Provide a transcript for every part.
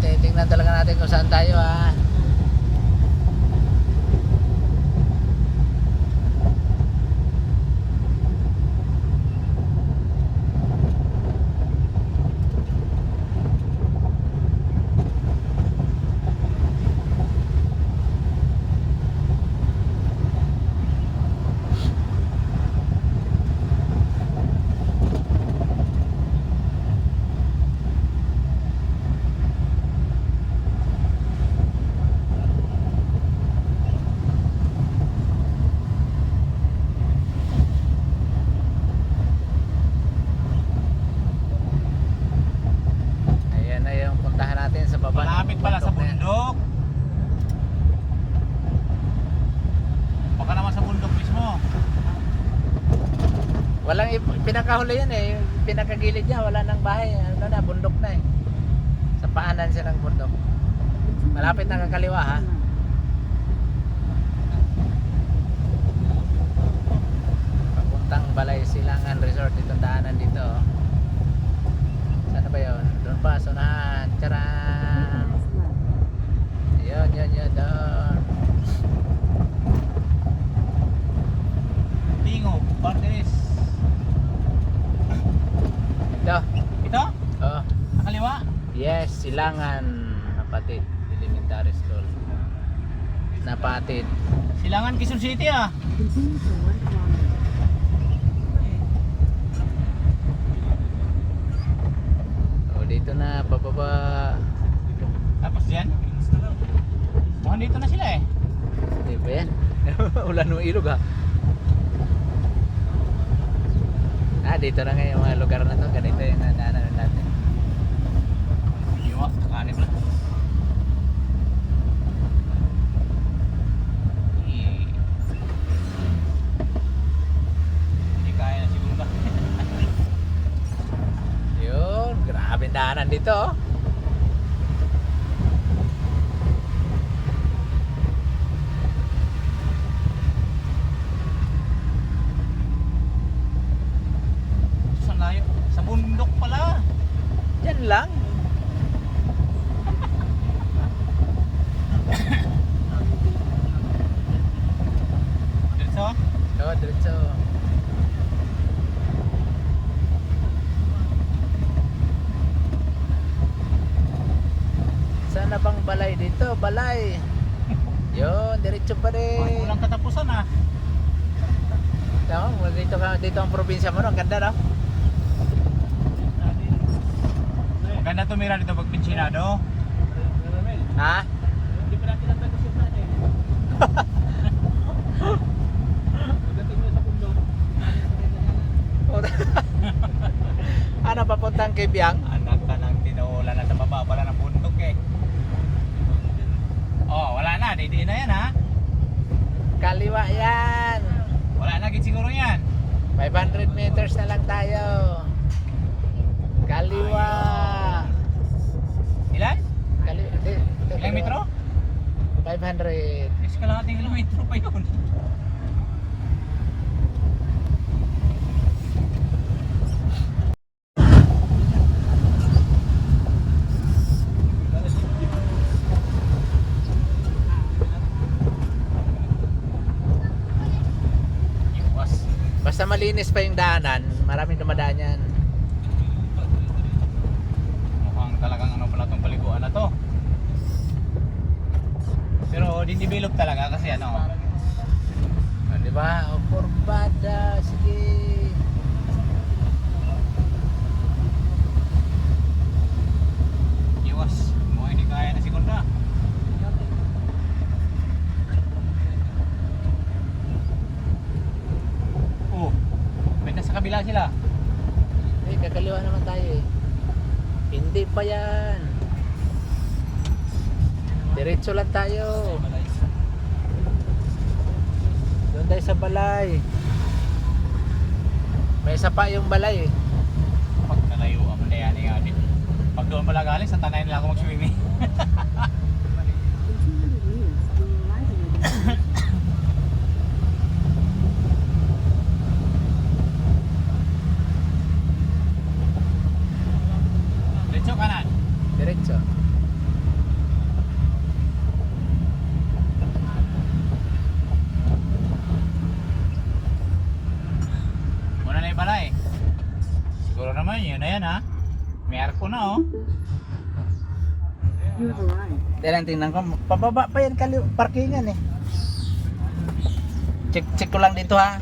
titingnan talaga natin kung saan tayo ha. Ayan na yung puntahan natin sa baba. ng Malapit pala sa bundok na yan. bundok. Baka naman sa bundok mismo. Walang pinakahuli yan eh. Pinakagilid niya, wala nang bahay. Ano na, bundok na eh. Sa paanan siya ng bundok. Malapit na kakaliwa ha. Papuntang Balay Silangan Resort itong daanan dito. oh. Sana ba yun? Doon pa, sunahan. Charan! Yun, yun, yun, doon. Tingo, Barteres. Ito. Ito? Oh. Nakaliwa? Yes, Silangan. Napatid. Elementary School. Napatid. Silangan Quezon City ah. O, dito na, pababa. Tapos dyan? Mukhang dito na sila eh. Di ba yan? Ulan ng ilog ha. Ah, dito na ngayon mga lugar na to. Ganito yung nadaanan natin. Iwa, kanin na. Eh. Grabe daanan dito. oh. Saan layo? Sa bundok pala. Yan lang. Diretso? Oo, diretso. Saan na bang balay dito? Balay. Yun, diretso pa Ay, rin. walang katapusan ah. Tama, dito ka dito ang probinsya mo, no? Ang ganda, no? Maganda tumira dito pag pinsinado. Ha? Hindi pa natin natagos yung natin. Pagdating mo sa bundok, ano papuntang kay Biang? Anak ka ng tinola na sa baba pala ng bundok eh. Oh, wala na. Yan ha. Kaliwa yan. Wala na git siguro yan. 500 meters na lang tayo. Kaliwa. Ilan? Kaliwa. Di, di, Ilang metro? 500. Is kalahating kilometro pa yun. Basta malinis pa yung daanan, maraming dumadaan yan. Mukhang talagang ano pala tong paliguan na to. Pero dinidevelop talaga kasi ano. Ah, Di ba? O, kurbada. Sige. Iwas. Mukhang hindi kaya na segunda. Oh. Nasa kabila sila. Eh, kakaliwa naman tayo eh. Hindi pa yan. Diretso lang tayo. Doon tayo sa balay. May isa pa yung balay eh. Pag nalayo ang layani nga din. Pag doon pala galing, sa tanay nila ako mag-swimming. diretso. Muna na yung balay. Siguro naman yun na yan ha. Na oh. Dahil lang tingnan ko, pababa pa yan kali parkingan eh. Check, check ko lang dito ha.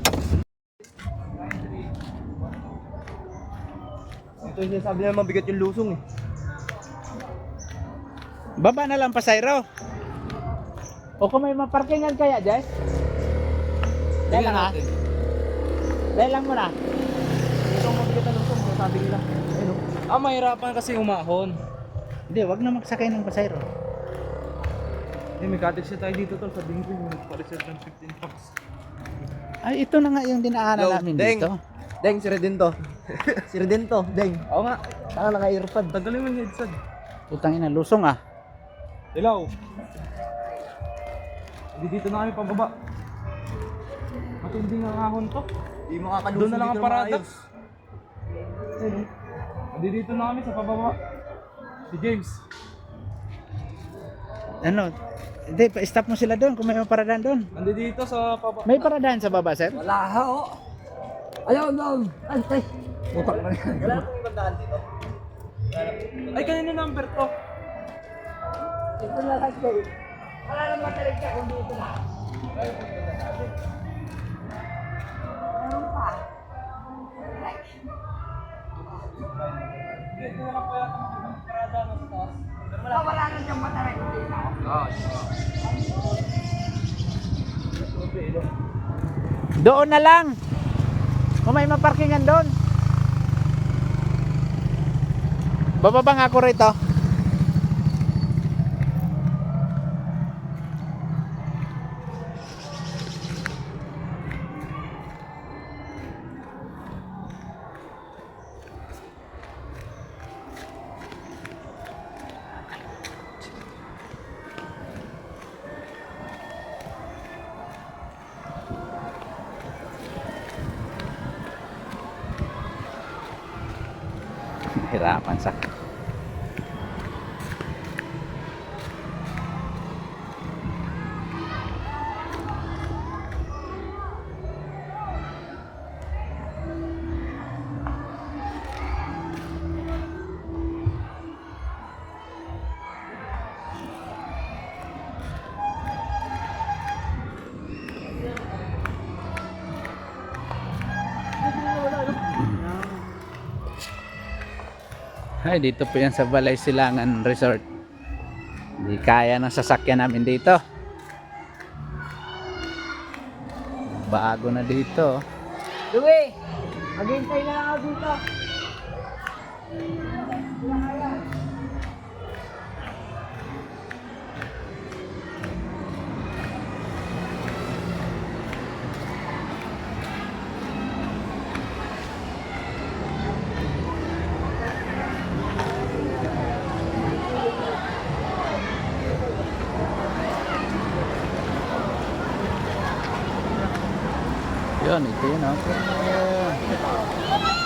Ito yung sinasabi niya mabigat yung lusong eh. Baba na lang pasayro. O kung may maparkingan kaya, Jess? Dahil lang ha? Dahil lang muna. Lusong mabigat na lusong, sinasabi nila. Ayun oh. Ah, mahirapan kasi umahon. Hindi, wag na magsakay ng pasayro. Eh, may cottage na tayo dito tol sa Bingo. Nagpa-reserve ng 15 bucks. Ay, ito na nga yung dinaanan Yo, namin Deng. dito. Deng, si Redento. si Redento, Deng. Oo nga. Saka naka-earpod. Tagalin mo yung headset. Putang ina, lusong ah. Hello. Hindi dito na kami pababa. Matindi nga ahon to. Di makakalusong Doon na lang ang parada. maayos. Hindi dito na kami sa pababa. Si James. Ano? Hindi, pa-stop mo sila doon kung may paradaan doon. Andi dito sa pababa. May paradaan sa baba, sir? Wala ha, oh. Ayaw, no. Ay, ay. Utak na yan. Wala nang dito. Ay, kanina number to. Ito na lang kayo. Wala naman talaga kung dito na. Dito na lang po yata makaparada na sa taas. Doon na lang. Kung may maparkingan doon. Bababa nga ako rito. Hirapan sa Ay, dito po yan sa Balay Silangan Resort. Hindi kaya ng sasakyan namin dito. Bago na dito. Luwi! Maghintay na ako dito. Yun, ito yun. Okay.